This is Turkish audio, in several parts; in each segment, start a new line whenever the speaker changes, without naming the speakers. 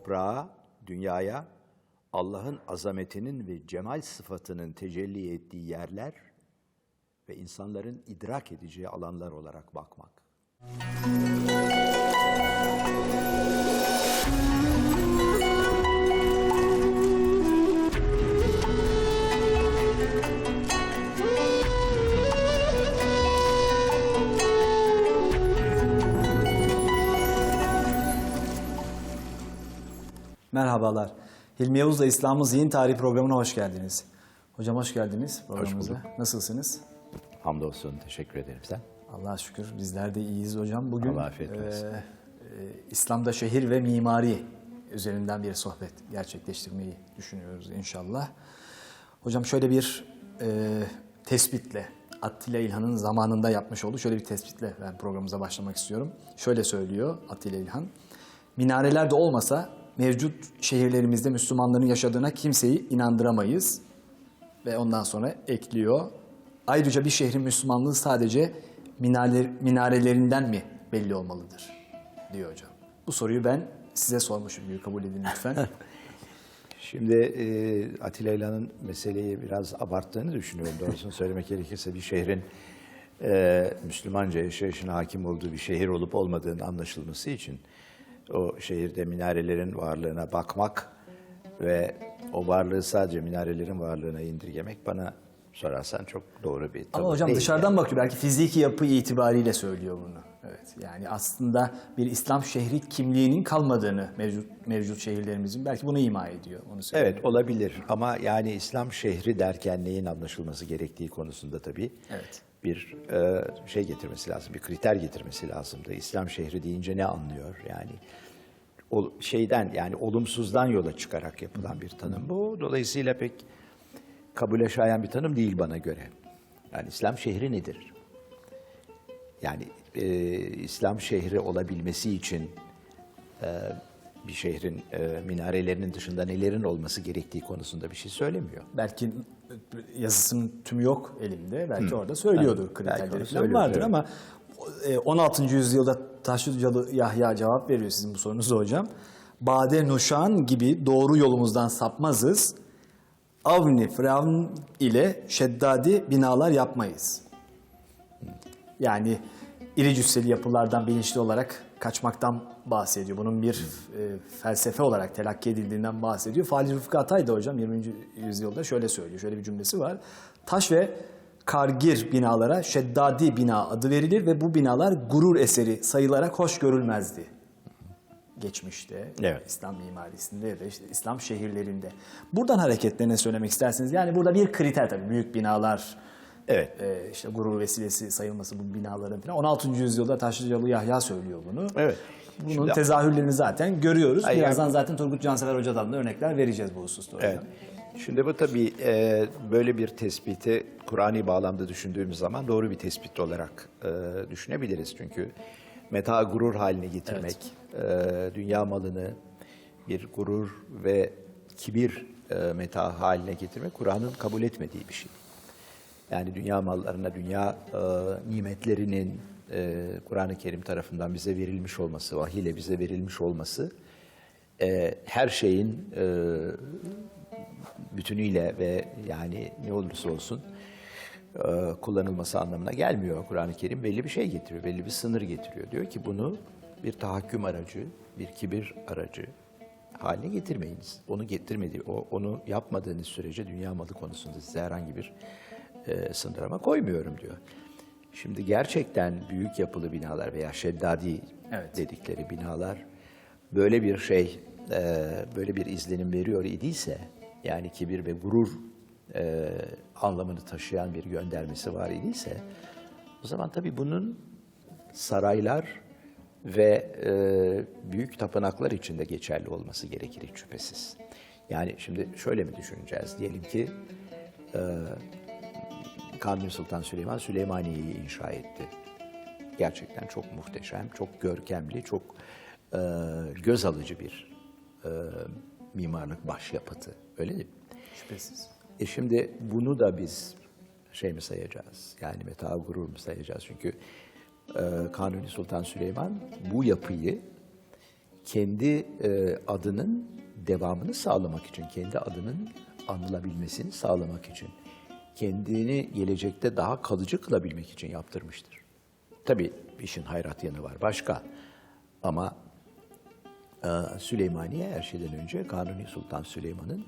toprağa, dünyaya Allah'ın azametinin ve cemal sıfatının tecelli ettiği yerler ve insanların idrak edeceği alanlar olarak bakmak.
Merhabalar. Hilmi Yavuz'la İslam'ın Zihin Tarihi programına hoş geldiniz. Hocam hoş geldiniz programımıza.
bulduk.
Nasılsınız?
Hamdolsun, teşekkür ederim sen.
Allah'a şükür bizler de iyiyiz hocam. Bugün
Allah afiyet versin.
e, e, İslam'da şehir ve mimari üzerinden bir sohbet gerçekleştirmeyi düşünüyoruz inşallah. Hocam şöyle bir e, tespitle, Attila İlhan'ın zamanında yapmış olduğu şöyle bir tespitle ben programımıza başlamak istiyorum. Şöyle söylüyor Attila İlhan. Minareler de olmasa mevcut şehirlerimizde Müslümanların yaşadığına kimseyi inandıramayız. Ve ondan sonra ekliyor. Ayrıca bir şehrin Müslümanlığı sadece minare, minarelerinden mi belli olmalıdır? diyor hocam. Bu soruyu ben size sormuşum gibi kabul edin lütfen.
Şimdi e, Atilla İlhan'ın meseleyi biraz abarttığını düşünüyorum. Doğrusunu söylemek gerekirse bir şehrin e, Müslümanca yaşayışına hakim olduğu bir şehir olup olmadığının anlaşılması için o şehirde minarelerin varlığına bakmak ve o varlığı sadece minarelerin varlığına indirgemek bana sorarsan çok doğru bir
Ama hocam
değil.
dışarıdan bakıyor. Belki fiziki yapı itibariyle söylüyor bunu. Evet. Yani aslında bir İslam şehri kimliğinin kalmadığını mevcut mevcut şehirlerimizin belki bunu ima ediyor. Onu söylüyor.
Evet olabilir ama yani İslam şehri derken neyin anlaşılması gerektiği konusunda tabii
Evet.
bir e, şey getirmesi lazım, bir kriter getirmesi lazımdı. İslam şehri deyince ne anlıyor yani? O şeyden yani olumsuzdan yola çıkarak yapılan bir tanım bu. Dolayısıyla pek kabule şayan bir tanım değil bana göre. Yani İslam şehri nedir? Yani e, İslam şehri olabilmesi için e, bir şehrin e, minarelerinin dışında nelerin olması gerektiği konusunda bir şey söylemiyor.
Belki yazısının tümü yok elimde. Belki orada söylüyordur
belki
kriterleri falan vardır
evet.
ama 16. yüzyılda Taşlıcalı Yahya cevap veriyor sizin bu sorunuza hocam. Bade Nuşan gibi doğru yolumuzdan sapmazız. Avni Firavun ile şeddadi binalar yapmayız. Yani iri cüsseli yapılardan bilinçli olarak kaçmaktan bahsediyor. Bunun bir e, felsefe olarak telakki edildiğinden bahsediyor. Fahri Rıfkı Atay da hocam 20. yüzyılda şöyle söylüyor. Şöyle bir cümlesi var. Taş ve kargir binalara şeddadi bina adı verilir ve bu binalar gurur eseri sayılarak hoş görülmezdi. Geçmişte,
Evet.
İslam mimarisinde ve işte İslam şehirlerinde. Buradan hareketle ne söylemek istersiniz? Yani burada bir kriter tabii büyük binalar,
Evet.
e, işte gurur vesilesi sayılması bu binaların falan. 16. yüzyılda Taşlıcalı Yahya söylüyor bunu.
Evet.
Bunun
Şimdi-
tezahürlerini zaten görüyoruz.
Hayır,
Birazdan zaten Turgut Cansever Hoca'dan da örnekler vereceğiz bu hususta.
Evet. Şimdi bu tabii e, böyle bir tespiti Kur'an'i bağlamda düşündüğümüz zaman doğru bir tespit olarak e, düşünebiliriz. Çünkü meta gurur haline getirmek, e, dünya malını bir gurur ve kibir e, meta haline getirmek Kur'an'ın kabul etmediği bir şey. Yani dünya mallarına, dünya e, nimetlerinin e, Kur'an-ı Kerim tarafından bize verilmiş olması, vahiy ile bize verilmiş olması, e, her şeyin e, bütünüyle ve yani ne olursa olsun e, kullanılması anlamına gelmiyor. Kur'an-ı Kerim belli bir şey getiriyor, belli bir sınır getiriyor. Diyor ki bunu bir tahakküm aracı, bir kibir aracı haline getirmeyiniz. Onu getirmedi, o, onu yapmadığınız sürece dünya malı konusunda size herhangi bir e, sınırlama koymuyorum diyor. Şimdi gerçekten büyük yapılı binalar veya şeddadi
Evet.
dedikleri binalar böyle bir şey, e, böyle bir izlenim veriyor idiyse, yani kibir ve gurur e, anlamını taşıyan bir göndermesi var idiyse, o zaman tabii bunun saraylar ve e, büyük tapınaklar için de geçerli olması gerekir hiç şüphesiz. Yani şimdi şöyle mi düşüneceğiz? Diyelim ki e, Kanuni Sultan Süleyman Süleymaniye'yi inşa etti. Gerçekten çok muhteşem, çok görkemli, çok e, göz alıcı bir e, mimarlık başyapıtı. Öyle değil mi?
Şüphesiz.
E şimdi bunu da biz şey mi sayacağız? Yani meta gurur mu sayacağız? Çünkü e, Kanuni Sultan Süleyman bu yapıyı kendi e, adının devamını sağlamak için, kendi adının anılabilmesini sağlamak için, kendini gelecekte daha kalıcı kılabilmek için yaptırmıştır. Tabii işin hayrat yanı var başka ama e, Süleymaniye her şeyden önce Kanuni Sultan Süleyman'ın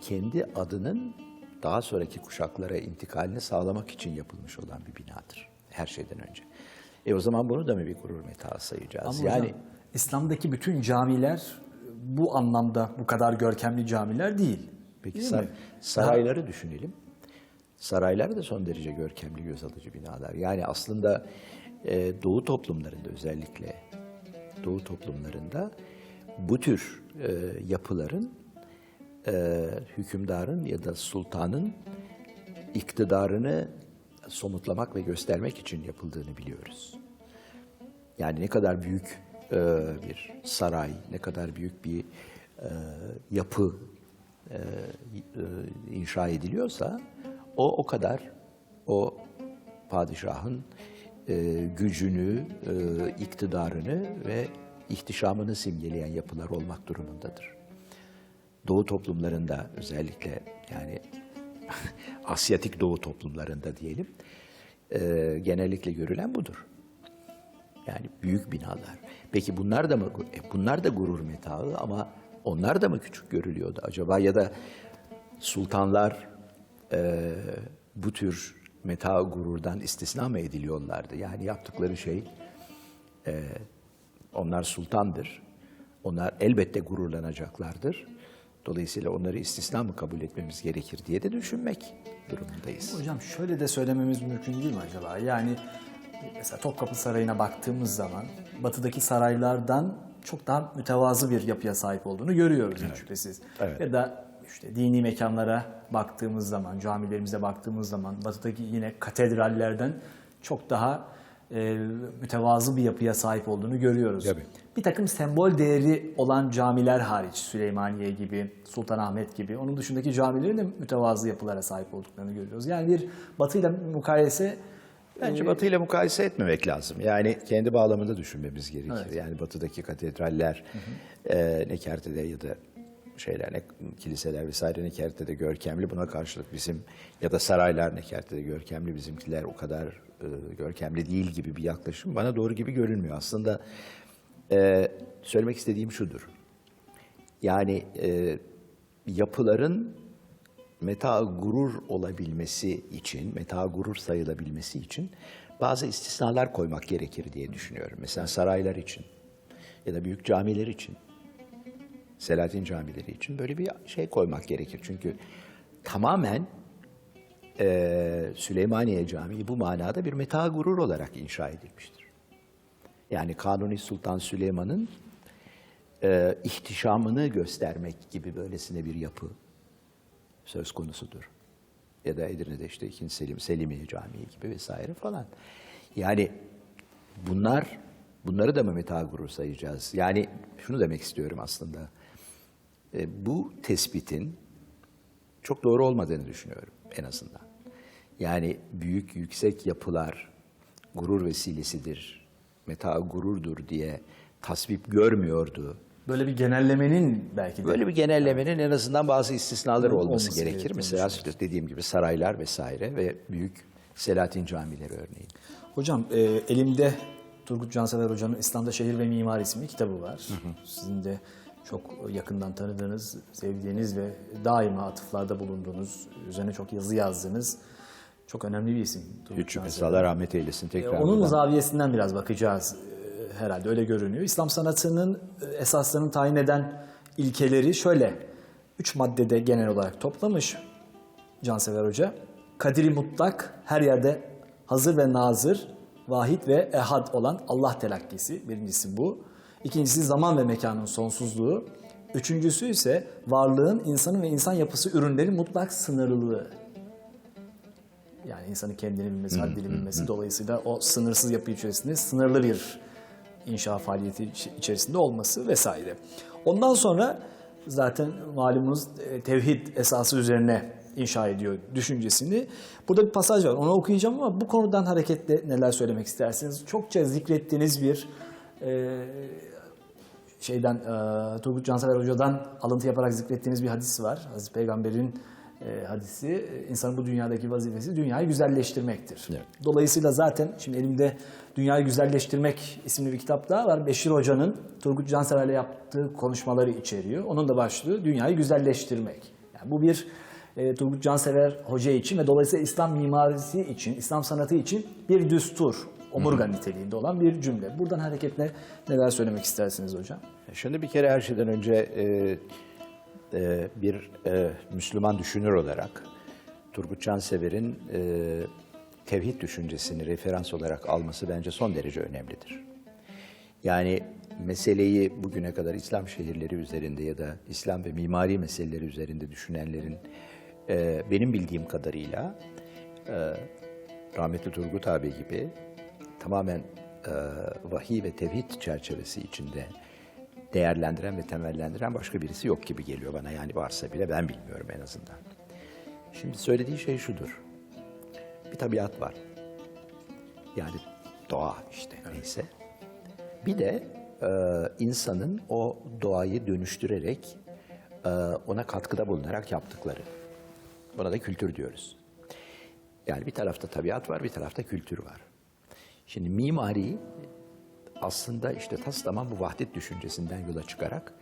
kendi adının daha sonraki kuşaklara intikalini sağlamak için yapılmış olan bir binadır. Her şeyden önce. E o zaman bunu da mı bir gurur metaı sayacağız?
Ama
yani
hocam, İslam'daki bütün camiler bu anlamda bu kadar görkemli camiler değil.
peki
Değil
sar-
mi?
sarayları düşünelim. Saraylar da son derece görkemli, göz alıcı binalar. Yani aslında e, Doğu toplumlarında özellikle Doğu toplumlarında bu tür e, yapıların e, hükümdarın ya da sultanın iktidarını somutlamak ve göstermek için yapıldığını biliyoruz. Yani ne kadar büyük e, bir saray, ne kadar büyük bir e, yapı e, e, inşa ediliyorsa o o kadar o padişahın e, gücünü, e, iktidarını ve ihtişamını simgeleyen yapılar olmak durumundadır. Doğu toplumlarında özellikle yani Asyatik Doğu toplumlarında diyelim e, genellikle görülen budur. Yani büyük binalar. Peki bunlar da mı? e, bunlar da gurur metaı ama onlar da mı küçük görülüyordu acaba ya da sultanlar e, bu tür meta gururdan istisna mı ediliyorlardı? Yani yaptıkları şey e, onlar sultandır. Onlar elbette gururlanacaklardır. Dolayısıyla onları istisna mı kabul etmemiz gerekir diye de düşünmek durumundayız.
Hocam şöyle de söylememiz mümkün değil mi acaba? Yani mesela Topkapı Sarayı'na baktığımız zaman batıdaki saraylardan çok daha mütevazı bir yapıya sahip olduğunu görüyoruz hiç şüphesiz.
Evet.
Ya da işte dini mekanlara baktığımız zaman, camilerimize baktığımız zaman batıdaki yine katedrallerden çok daha e, mütevazı bir yapıya sahip olduğunu görüyoruz.
Tabii.
Bir takım sembol değeri olan camiler hariç Süleymaniye gibi, Sultanahmet gibi onun dışındaki camilerin de mütevazı yapılara sahip olduklarını görüyoruz. Yani bir batıyla mukayese
Bence Batı ile mukayese etmemek lazım. Yani kendi bağlamında düşünmemiz gerekir.
Evet.
Yani Batı'daki katedraller, e, Nekerte'de ya da şeyler, ne, kiliseler vesaire Nekerte'de görkemli. Buna karşılık bizim ya da saraylar Nekerte'de görkemli, bizimkiler o kadar e, görkemli değil gibi bir yaklaşım bana doğru gibi görünmüyor. Aslında e, söylemek istediğim şudur. Yani e, yapıların meta gurur olabilmesi için, meta gurur sayılabilmesi için bazı istisnalar koymak gerekir diye düşünüyorum. Mesela saraylar için ya da büyük camiler için, Selahattin camileri için böyle bir şey koymak gerekir. Çünkü tamamen eee, Süleymaniye Camii bu manada bir meta gurur olarak inşa edilmiştir. Yani Kanuni Sultan Süleyman'ın eee, ihtişamını göstermek gibi böylesine bir yapı söz konusudur. Ya da Edirne'de işte 2. Selim, Selimiye Camii gibi vesaire falan. Yani bunlar, bunları da mı meta gurur sayacağız? Yani şunu demek istiyorum aslında. E, bu tespitin çok doğru olmadığını düşünüyorum en azından. Yani büyük, yüksek yapılar gurur vesilesidir, meta gururdur diye tasvip görmüyordu
böyle bir genellemenin belki de
Böyle bir genellemenin en azından bazı istisnaları olması,
Olması
gerekir. Mesela dediğim gibi saraylar vesaire ve büyük Selahattin camileri örneğin.
Hocam e, elimde Turgut Cansever Hoca'nın İslam'da Şehir ve Mimar isimli kitabı var. Sizin de çok yakından tanıdığınız, sevdiğiniz ve daima atıflarda bulunduğunuz, üzerine çok yazı yazdığınız çok önemli bir isim.
Hiç şüphesiz. Allah rahmet eylesin
E,
tekrar.
Onun
buradan.
zaviyesinden biraz bakacağız e, herhalde öyle görünüyor. İslam sanatının e, esaslarını tayin eden ilkeleri şöyle. Üç maddede genel olarak toplamış Cansever Hoca. Kadiri mutlak, her yerde hazır ve nazır, vahid ve ehad olan Allah telakkisi. Birincisi bu. İkincisi zaman ve mekanın sonsuzluğu. Üçüncüsü ise varlığın, insanın ve insan yapısı ürünlerin mutlak sınırlılığı. Yani insanın kendini bilmesi, haddini bilmesi dolayısıyla o sınırsız yapı içerisinde sınırlı bir inşa faaliyeti iç- içerisinde olması vesaire. Ondan sonra zaten malumunuz e, tevhid esası üzerine inşa ediyor düşüncesini. Burada bir pasaj var. Onu okuyacağım ama bu konudan hareketle neler söylemek istersiniz? Çokça zikrettiğiniz bir e, şeyden e, Turgut Cansever Hoca'dan alıntı yaparak zikrettiğiniz bir hadis var. Hazreti Peygamber'in e, hadisi. E, İnsanın bu dünyadaki vazifesi dünyayı güzelleştirmektir.
Evet.
Dolayısıyla zaten şimdi elimde Dünyayı Güzelleştirmek isimli bir kitap daha var. Beşir Hoca'nın Turgut Cansever'le yaptığı konuşmaları içeriyor. Onun da başlığı Dünyayı Güzelleştirmek. Yani bu bir e, Turgut Cansever Hoca için ve dolayısıyla İslam mimarisi için, İslam sanatı için bir düstur, omurga niteliğinde olan bir cümle. Buradan hareketle neler söylemek istersiniz hocam?
Şimdi bir kere her şeyden önce e, e, bir e, Müslüman düşünür olarak Turgut Cansever'in e, tevhid düşüncesini referans olarak alması bence son derece önemlidir. Yani meseleyi bugüne kadar İslam şehirleri üzerinde ya da İslam ve mimari meseleleri üzerinde düşünenlerin e, benim bildiğim kadarıyla e, rahmetli Turgut abi gibi tamamen e, vahiy ve tevhid çerçevesi içinde değerlendiren ve temellendiren başka birisi yok gibi geliyor bana. Yani varsa bile ben bilmiyorum en azından. Şimdi söylediği şey şudur. Bir tabiat var. Yani doğa işte neyse. Bir de e, insanın o doğayı dönüştürerek e, ona katkıda bulunarak yaptıkları. Buna da kültür diyoruz. Yani bir tarafta tabiat var, bir tarafta kültür var. Şimdi mimari aslında işte tas tamam bu vahdet düşüncesinden yola çıkarak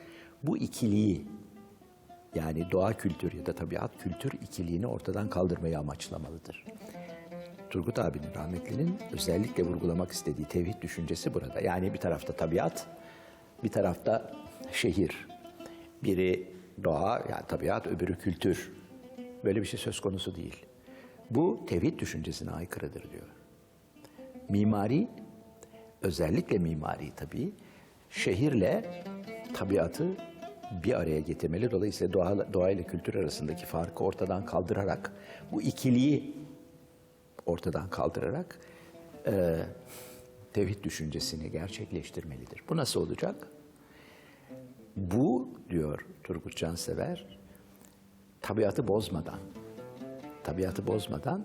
bu ikiliği yani doğa kültür ya da tabiat kültür ikiliğini ortadan kaldırmayı amaçlamalıdır. Turgut abinin rahmetlinin özellikle vurgulamak istediği tevhid düşüncesi burada. Yani bir tarafta tabiat, bir tarafta şehir. Biri doğa, yani tabiat, öbürü kültür. Böyle bir şey söz konusu değil. Bu tevhid düşüncesine aykırıdır diyor. Mimari, özellikle mimari tabii, şehirle tabiatı bir araya getirmeli. Dolayısıyla doğa, doğa ile kültür arasındaki farkı ortadan kaldırarak, bu ikiliği ortadan kaldırarak e, tevhid düşüncesini gerçekleştirmelidir. Bu nasıl olacak? Bu diyor Turgut Cansever, tabiatı bozmadan, tabiatı bozmadan,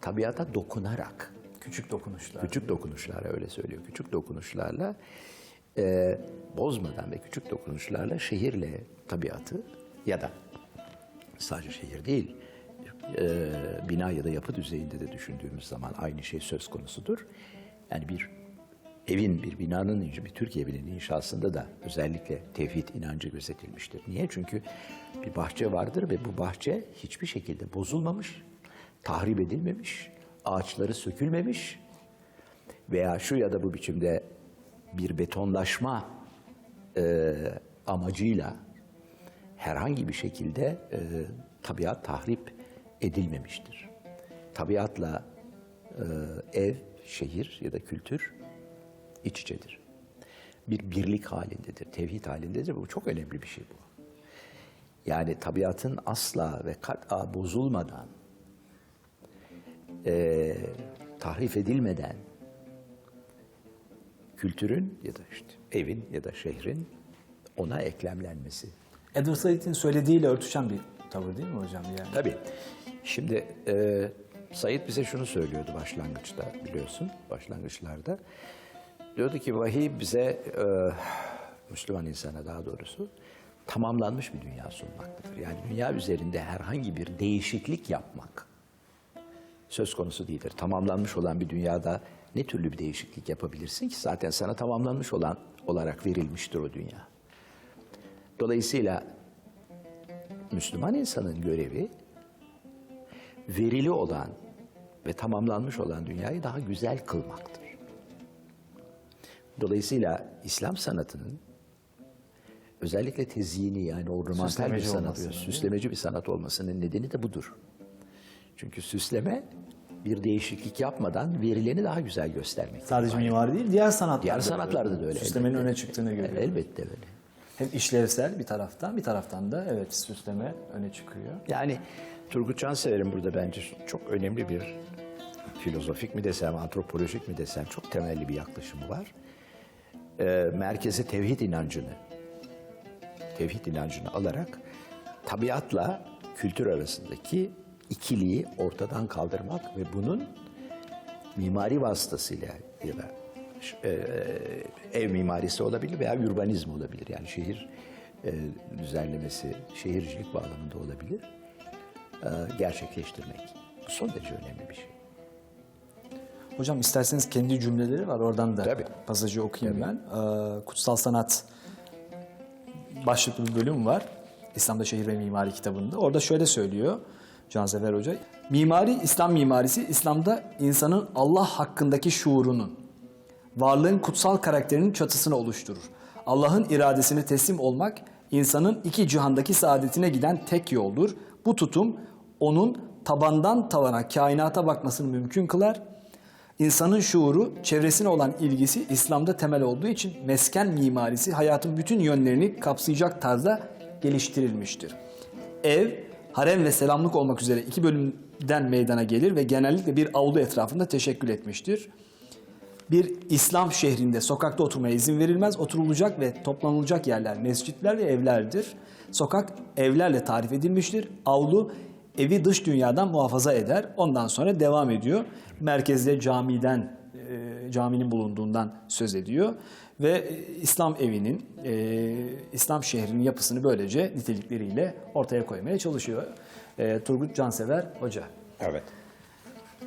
tabiata dokunarak,
Küçük dokunuşlar.
küçük dokunuşlarla öyle söylüyor, küçük dokunuşlarla e, bozmadan ve küçük dokunuşlarla şehirle tabiatı ya da sadece şehir değil, e, bina ya da yapı düzeyinde de düşündüğümüz zaman aynı şey söz konusudur. Yani bir evin, bir binanın, bir Türk evinin inşasında da özellikle tevhid inancı gözetilmiştir. Niye? Çünkü bir bahçe vardır ve bu bahçe hiçbir şekilde bozulmamış, tahrip edilmemiş, ağaçları sökülmemiş veya şu ya da bu biçimde bir betonlaşma e, amacıyla herhangi bir şekilde e, tabiat tahrip edilmemiştir. Tabiatla e, ev, şehir ya da kültür iç içedir. Bir birlik halindedir, tevhid halindedir. Bu çok önemli bir şey bu. Yani tabiatın asla ve kat'a bozulmadan, e, tahrif edilmeden kültürün ya da işte evin ya da şehrin ona eklemlenmesi.
Edward Said'in söylediğiyle örtüşen bir tavır değil mi hocam? Yani?
Tabii. Şimdi e, Said bize şunu söylüyordu başlangıçta biliyorsun, başlangıçlarda. Diyordu ki vahiy bize, e, Müslüman insana daha doğrusu, tamamlanmış bir dünya sunmaktadır. Yani dünya üzerinde herhangi bir değişiklik yapmak söz konusu değildir. Tamamlanmış olan bir dünyada ne türlü bir değişiklik yapabilirsin ki? Zaten sana tamamlanmış olan olarak verilmiştir o dünya. Dolayısıyla Müslüman insanın görevi verili olan ve tamamlanmış olan dünyayı daha güzel kılmaktır. Dolayısıyla İslam sanatının özellikle tezyini yani ornamental bir
Süslemeci
sanat, süslemeci bir sanat olmasının nedeni de budur. Çünkü süsleme bir değişiklik yapmadan verileni daha güzel göstermek.
Sadece mimari değil, diğer sanatlarda
Diğer
da
sanatlarda da öyle.
Süslemenin
elbette.
öne çıktığını görüyoruz.
Elbette öyle.
Hem işlevsel bir taraftan, bir taraftan da evet süsleme öne çıkıyor.
Yani Turgut Cansever'in burada bence çok önemli bir filozofik mi desem, antropolojik mi desem çok temelli bir yaklaşımı var. Ee, merkeze tevhid inancını, tevhid inancını alarak tabiatla kültür arasındaki ikiliği ortadan kaldırmak ve bunun mimari vasıtasıyla ya da e, ev mimarisi olabilir veya urbanizm olabilir. Yani şehir e, düzenlemesi, şehircilik bağlamında olabilir. E, gerçekleştirmek. Bu son derece önemli bir şey.
Hocam isterseniz kendi cümleleri var oradan da
Tabii.
pasajı okuyayım ben. Ee, Kutsal Sanat başlıklı bir bölüm var. İslam'da Şehir ve Mimari kitabında. Orada şöyle söylüyor Cansever Hoca. Mimari, İslam mimarisi, İslam'da insanın Allah hakkındaki şuurunun, varlığın kutsal karakterinin çatısını oluşturur. Allah'ın iradesine teslim olmak, insanın iki cihandaki saadetine giden tek yoldur. Bu tutum, onun tabandan tavana kainata bakmasını mümkün kılar. İnsanın şuuru, çevresine olan ilgisi İslam'da temel olduğu için mesken mimarisi hayatın bütün yönlerini kapsayacak tarzda geliştirilmiştir. Ev, harem ve selamlık olmak üzere iki bölümden meydana gelir ve genellikle bir avlu etrafında teşekkül etmiştir. Bir İslam şehrinde sokakta oturmaya izin verilmez. Oturulacak ve toplanılacak yerler mescitler ve evlerdir. Sokak evlerle tarif edilmiştir. Avlu evi dış dünyadan muhafaza eder. Ondan sonra devam ediyor. Merkezde camiden, e, caminin bulunduğundan söz ediyor. Ve e, İslam evinin, e, İslam şehrinin yapısını böylece nitelikleriyle ortaya koymaya çalışıyor. E, Turgut Cansever Hoca.
Evet.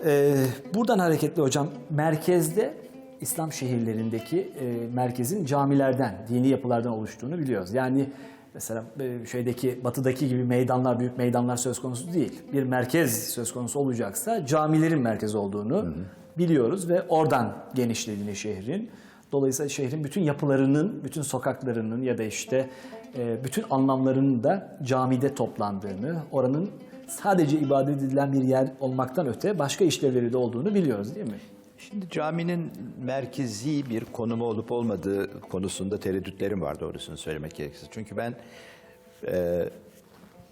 Ee, buradan hareketli hocam merkezde İslam şehirlerindeki e, merkezin camilerden, dini yapılardan oluştuğunu biliyoruz. Yani mesela e, şeydeki batıdaki gibi meydanlar, büyük meydanlar söz konusu değil. Bir merkez söz konusu olacaksa camilerin merkez olduğunu biliyoruz ve oradan genişlediğini şehrin. Dolayısıyla şehrin bütün yapılarının, bütün sokaklarının ya da işte e, bütün anlamlarının da camide toplandığını, oranın sadece ibadet edilen bir yer olmaktan öte başka işlevleri de olduğunu biliyoruz değil mi?
Şimdi caminin merkezi bir konumu olup olmadığı konusunda tereddütlerim var doğrusunu söylemek gerekirse. Çünkü ben e,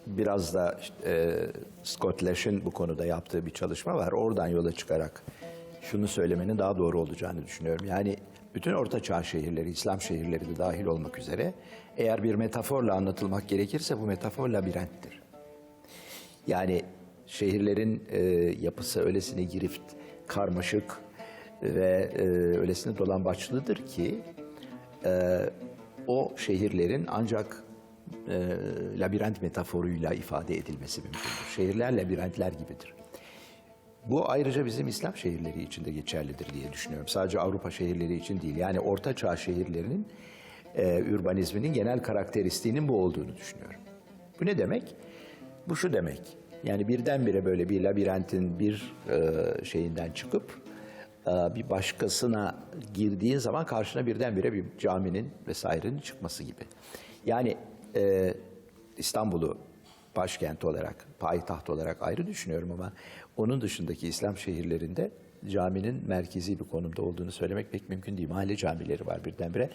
biraz da e, Scott Lash'in bu konuda yaptığı bir çalışma var. Oradan yola çıkarak şunu söylemenin daha doğru olacağını düşünüyorum. Yani bütün Orta Çağ şehirleri, İslam şehirleri de dahil olmak üzere eğer bir metaforla anlatılmak gerekirse bu metafor labirenttir. Yani şehirlerin e, yapısı öylesine girift, karmaşık ve e, öylesine dolambaçlıdır ki e, o şehirlerin ancak e, labirent metaforuyla ifade edilmesi mümkündür. Şehirler labirentler gibidir. Bu ayrıca bizim İslam şehirleri için de geçerlidir diye düşünüyorum. Sadece Avrupa şehirleri için değil. Yani Orta Çağ şehirlerinin e, urbanizminin genel karakteristiğinin bu olduğunu düşünüyorum. Bu ne demek? Bu şu demek. Yani birdenbire böyle bir labirentin bir e, şeyinden çıkıp bir başkasına girdiğin zaman karşına birdenbire bir caminin vesairenin çıkması gibi. Yani e, İstanbul'u başkent olarak, payitaht olarak ayrı düşünüyorum ama onun dışındaki İslam şehirlerinde caminin merkezi bir konumda olduğunu söylemek pek mümkün değil. Mahalle camileri var birdenbire.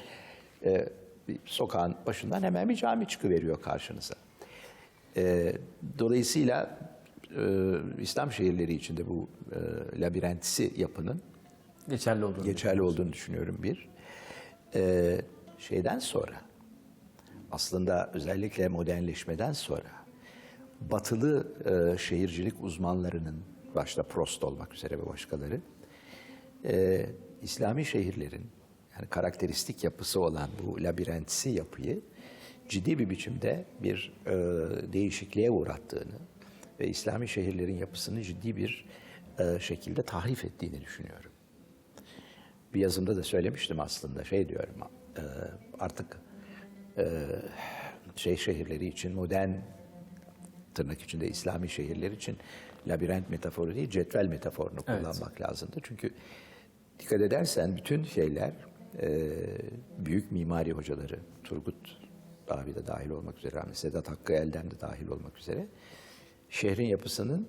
E, bir sokağın başından hemen bir cami çıkıveriyor karşınıza. E, dolayısıyla e, İslam şehirleri içinde bu e, labirentisi yapının
Geçerli olduğunu.
geçerli olduğunu düşünüyorum bir. E, şeyden sonra aslında özellikle modernleşmeden sonra batılı e, şehircilik uzmanlarının başta Prost olmak üzere ve başkaları e, İslami şehirlerin yani karakteristik yapısı olan bu labirentsi yapıyı ciddi bir biçimde bir e, değişikliğe uğrattığını ve İslami şehirlerin yapısını ciddi bir e, şekilde tahrif ettiğini düşünüyorum. Bir yazımda da söylemiştim aslında şey diyorum e, artık e, şey şehirleri için modern tırnak içinde İslami şehirler için labirent metaforu değil cetvel metaforunu
Evet.
kullanmak lazımdı. Çünkü dikkat edersen bütün şeyler e, büyük mimari hocaları Turgut abi de dahil olmak üzere Sedat Hakkı Elden de dahil olmak üzere şehrin yapısının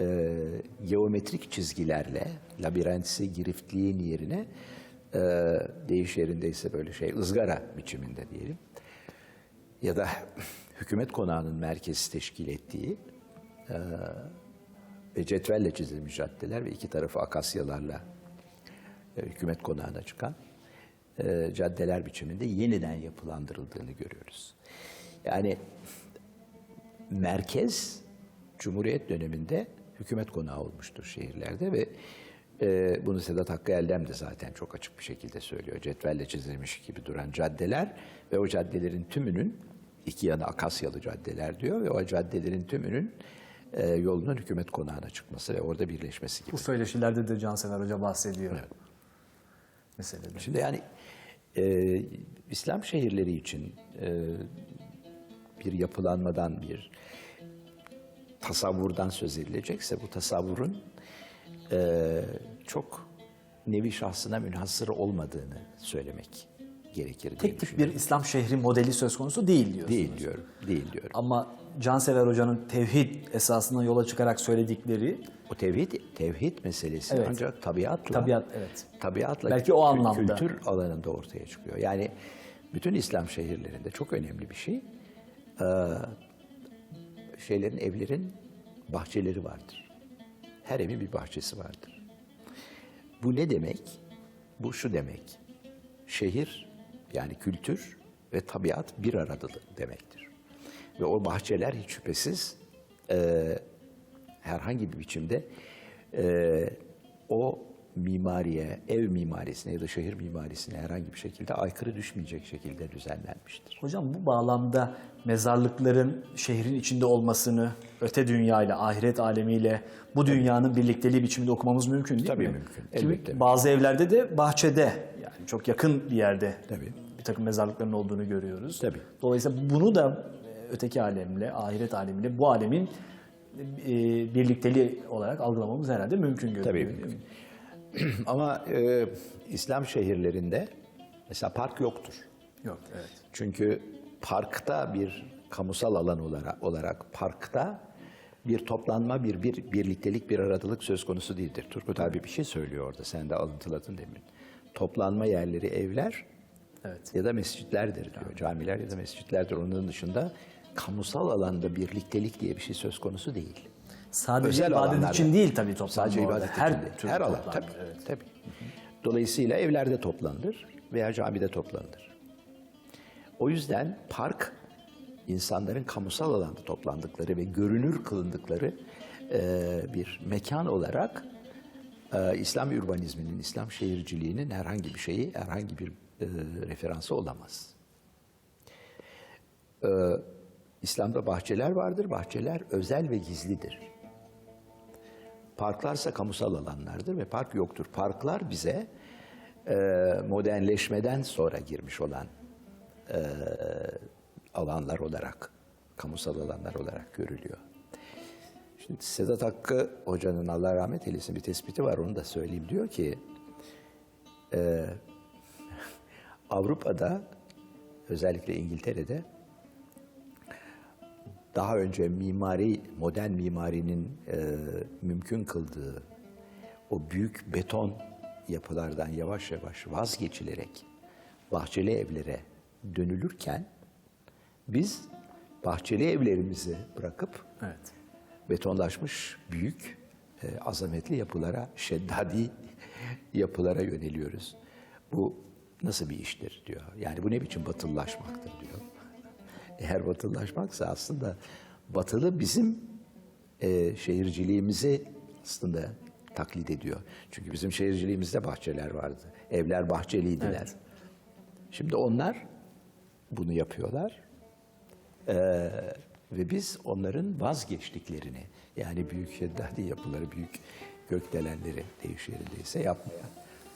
e, geometrik çizgilerle labirentsi giriftliğin yerine e, deyiş yerindeyse böyle şey ızgara biçiminde diyelim ya da hükümet konağının merkezi teşkil ettiği e, ve cetvelle çizilmiş caddeler ve iki tarafı akasyalarla e, hükümet konağına çıkan e, caddeler biçiminde yeniden yapılandırıldığını görüyoruz. Yani merkez Cumhuriyet döneminde hükümet konağı olmuştur şehirlerde ve e, bunu Sedat Hakkı Eldem de zaten çok açık bir şekilde söylüyor. Cetvelle çizilmiş gibi duran caddeler ve o caddelerin tümünün iki yanı akasyalı caddeler diyor ve o caddelerin tümünün e, yolunun hükümet konağına çıkması ve orada birleşmesi gibi.
Bu söyleşilerde de Cansever Hoca bahsediyor. Meselede.
Şimdi yani e, İslam şehirleri için e, bir yapılanmadan bir tasavvurdan söz edilecekse bu tasavvurun e, çok nevi şahsına münhasır olmadığını söylemek gerekir diye
Tek tip bir İslam şehri modeli söz konusu değil diyorsunuz.
Değil diyorum, değil diyorum.
Ama Cansever Hoca'nın tevhid esasından yola çıkarak söyledikleri
O tevhid, tevhid meselesi
Evet.
ancak tabiatla,
Tabiat, evet.
tabiatla
Belki o anlamda.
kültür alanında ortaya çıkıyor. Yani bütün İslam şehirlerinde çok önemli bir şey. Ee, şeylerin, evlerin bahçeleri vardır. Her evin bir bahçesi vardır. Bu ne demek? Bu şu demek. Şehir yani kültür ve tabiat bir arada demektir. Ve o bahçeler hiç şüphesiz e, herhangi bir biçimde e, o mimariye, ev mimarisine ya da şehir mimarisine herhangi bir şekilde aykırı düşmeyecek şekilde düzenlenmiştir.
Hocam bu bağlamda mezarlıkların şehrin içinde olmasını öte dünyayla, ahiret alemiyle bu dünyanın birlikteliği biçiminde okumamız mümkün değil
Tabii
mi?
mümkün,
Kimi-
elbette.
bazı evlerde de bahçede yani çok yakın bir yerde
Tabii.
bir takım mezarlıkların olduğunu görüyoruz.
Tabii.
Dolayısıyla bunu da e, öteki alemle, ahiret alemiyle bu alemin e, birlikteliği olarak algılamamız herhalde mümkün görünüyor.
Tabii mümkün. Ama e, İslam şehirlerinde mesela park yoktur.
Yok, evet.
Çünkü parkta bir kamusal alan olarak, olarak parkta bir toplanma, bir, bir birliktelik, bir aradalık söz konusu değildir. Turgut abi bir şey söylüyor orada, sen de alıntıladın demin. Toplanma yerleri evler
Evet.
ya da mescitlerdir diyor. Camiler ya da mescitlerdir. Onun dışında kamusal alanda birliktelik diye bir şey söz konusu değil.
Sadece
Özel
ibadet için değil tabii toplanma
Sadece ibadet
Her
için değil.
türlü
Her alan tabii.
evet.
tabii. Dolayısıyla evlerde toplanılır veya camide toplanılır. O yüzden park insanların kamusal alanda toplandıkları ve görünür kılındıkları e, bir mekan olarak e, İslam urbanizminin, İslam şehirciliğinin herhangi bir şeyi, herhangi bir e, referansı olamaz. E, İslam'da bahçeler vardır. Bahçeler özel ve gizlidir. Parklarsa kamusal alanlardır ve park yoktur. Parklar bize e, modernleşmeden sonra girmiş olan e, alanlar olarak, kamusal alanlar olarak görülüyor. Şimdi Sedat Hakkı Hoca'nın Allah rahmet eylesin bir tespiti var onu da söyleyeyim. Diyor ki e, Avrupa'da özellikle İngiltere'de daha önce mimari, modern mimarinin e, mümkün kıldığı o büyük beton yapılardan yavaş yavaş vazgeçilerek bahçeli evlere dönülürken biz bahçeli evlerimizi bırakıp
Evet.
betonlaşmış büyük e, azametli yapılara, şeddadi yapılara yöneliyoruz. Bu nasıl bir iştir diyor. Yani bu ne biçim batılılaşmaktır diyor. Eğer batılılaşmaksa aslında batılı bizim e, şehirciliğimizi aslında taklit ediyor. Çünkü bizim şehirciliğimizde bahçeler vardı. Evler bahçeliydiler.
Evet.
Şimdi onlar bunu yapıyorlar. Ee, ve biz onların vazgeçtiklerini yani büyük şeddadi yapıları, büyük gökdelenleri değiş yerindeyse yapmaya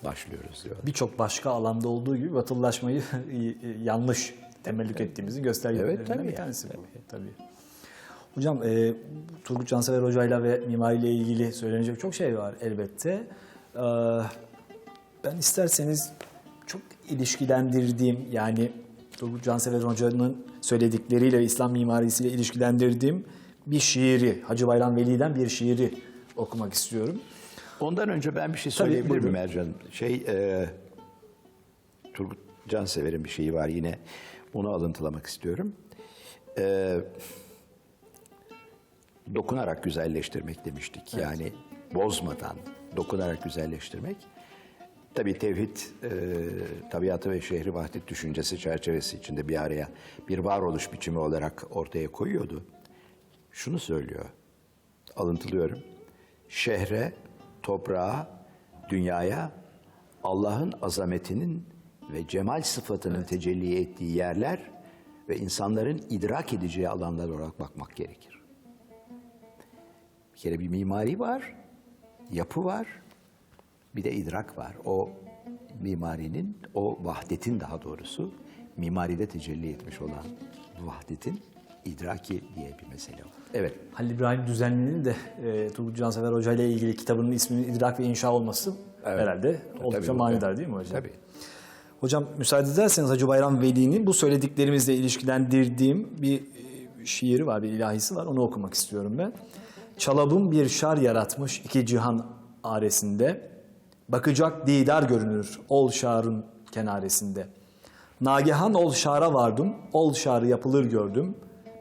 başlıyoruz diyor.
Birçok başka alanda olduğu gibi batılılaşmayı yanlış temellük ettiğimizin göstergelerinden
Evet, tabii
bir
yani,
tanesi bu. Tabii. Hocam e, Turgut Cansever Hoca'yla ve mimariyle ilgili söylenecek çok şey var elbette. Ee, ben isterseniz çok ilişkilendirdiğim yani Turgut Cansever Hoca'nın söyledikleriyle ve İslam mimarisiyle ilişkilendirdiğim bir şiiri, Hacı Bayram Veli'den bir şiiri okumak istiyorum.
Ondan önce ben bir şey
Tabii,
söyleyebilir miyim Ercan? Şey, e, Turgut Cansever'in bir şeyi var yine. Onu alıntılamak istiyorum. E, dokunarak güzelleştirmek demiştik. Yani bozmadan, dokunarak güzelleştirmek. Tabii tevhid, e, tabiatı ve şehri vahdet düşüncesi çerçevesi içinde bir araya bir varoluş biçimi olarak ortaya koyuyordu. Şunu söylüyor, alıntılıyorum. Şehre, toprağa dünyaya Allah'ın azametinin ve cemal sıfatının tecelli ettiği yerler ve insanların idrak edeceği alanlar olarak bakmak gerekir. Bir kere bir mimari var, yapı var, bir de idrak var. O mimarinin, o vahdetin daha doğrusu mimaride tecelli etmiş olan vahdetin idraki diye bir mesele var. Evet.
Halil İbrahim Düzenli'nin de e, Turgut Cansever Hoca ile ilgili kitabının isminin İdrak ve İnşa olması
Evet.
herhalde oldukça
Tabii,
manidar değil mi hocam?
Tabii.
Hocam müsaade ederseniz Hacı Bayram Veli'nin bu söylediklerimizle ilişkilendirdiğim bir e, şiiri var, bir ilahisi var. Onu okumak istiyorum ben. Çalabım bir şar yaratmış iki cihan aresinde. Bakacak didar görünür ol şarın kenaresinde. Nagehan ol şara vardım, ol şarı yapılır gördüm.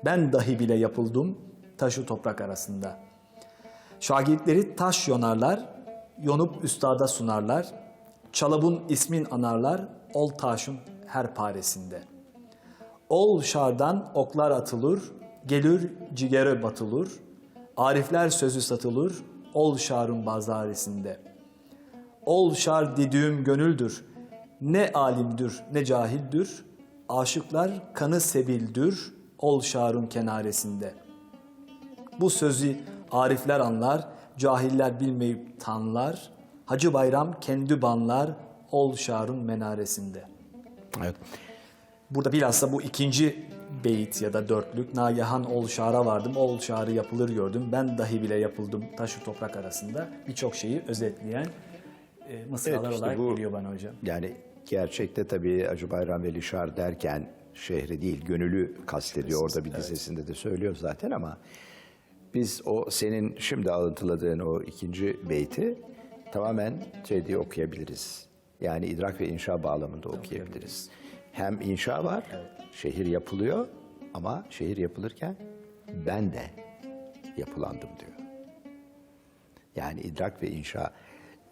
Ben dahi bile yapıldım taşı toprak arasında. Şagirtleri taş yonarlar, yonup üstada sunarlar. Çalabun ismin anarlar, ol taşın her paresinde. Ol şardan oklar atılır, gelir cigere batılır. Arifler sözü satılır, ol şarın bazaresinde. Ol şar dediğim gönüldür, ne alimdür ne cahildir. Aşıklar kanı sebildir, ol şarın kenaresinde.'' Bu sözü arifler anlar, cahiller bilmeyip tanlar. Hacı Bayram kendi banlar, ol şarın menaresinde.
Evet.
Burada bilhassa bu ikinci beyit ya da dörtlük Nagihan ol şara vardım, ol şarı yapılır gördüm. Ben dahi bile yapıldım taşı toprak arasında birçok şeyi özetleyen e, mısralar
Evet, işte
olarak
bu-
geliyor bana hocam.
Yani gerçekte tabii Hacı Bayram Veli Şar derken şehri değil gönülü kastediyor. Orada bir dizesinde de söylüyor zaten ama biz o senin şimdi alıntıladığın o ikinci beyti tamamen şey diye okuyabiliriz. Yani idrak ve inşa bağlamında okuyabiliriz. Hem inşa var, şehir yapılıyor ama şehir yapılırken ben de yapılandım diyor. Yani idrak ve inşa.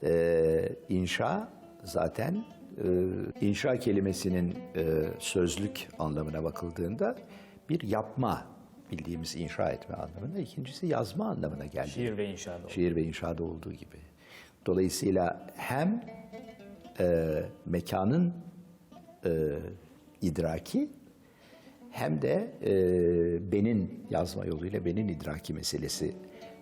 Ee, inşa zaten e, inşa kelimesinin e, sözlük anlamına bakıldığında bir yapma bildiğimiz inşa etme anlamında. İkincisi yazma anlamına geldi.
Şiir ve inşaada.
Şiir ve inşada olduğu gibi. Dolayısıyla hem e, mekanın e, idraki hem de e, benin yazma yoluyla benin idraki meselesi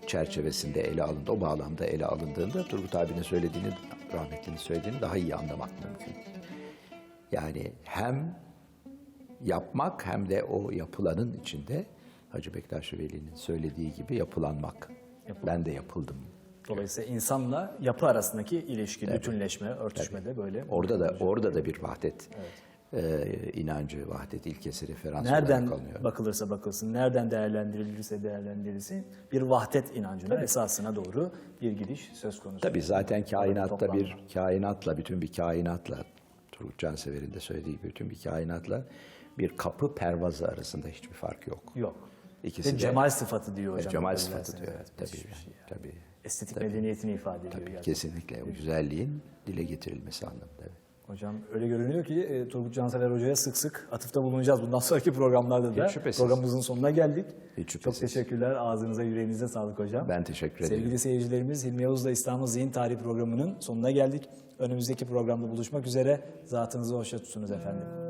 çerçevesinde ele alındı. O bağlamda ele alındığında Turgut abinin söylediğini, rahmetlinin söylediğini daha iyi anlamak mümkün. Yani hem yapmak hem de o yapılanın içinde Hacı Bektaş Veli'nin söylediği gibi yapılanmak. Ben de yapıldım.
Dolayısıyla insanla yapı arasındaki ilişki, bütünleşme, örtüşmede böyle.
Orada da orada da bir vahdet e, inancı, vahdet ilkesi referans
Nereden
olarak alınıyor.
bakılırsa bakılsın, nereden değerlendirilirse değerlendirilsin bir vahdet inancına, esasına doğru bir gidiş söz konusu.
Tabii zaten kainatta bir kainatla, bütün bir kainatla, Turgut Cansever'in de söylediği gibi bütün bir kainatla bir kapı pervazı arasında hiçbir fark yok.
Yok.
İkisi
Ve
de-
cemal sıfatı diyor
Ve
hocam.
cemal sıfatı diyor.
evet,
tabii,
şey yani.
tabii.
Estetik medeniyetini ifade ediyor
Tabii,
gerçekten.
kesinlikle o güzelliğin dile getirilmesi anlamında. evet.
Hocam öyle görünüyor ki e, Turgut Cansever Hoca'ya sık sık atıfta bulunacağız. Bundan sonraki programlarda da programımızın sonuna geldik.
Hiç
Çok
şüphesiz.
teşekkürler. Ağzınıza yüreğinize sağlık hocam.
Ben teşekkür ederim.
Sevgili seyircilerimiz Hilmi Yavuz'la İstanbul Zihin Tarihi programının sonuna geldik. Önümüzdeki programda buluşmak üzere. Zatınızı hoşça tutunuz efendim.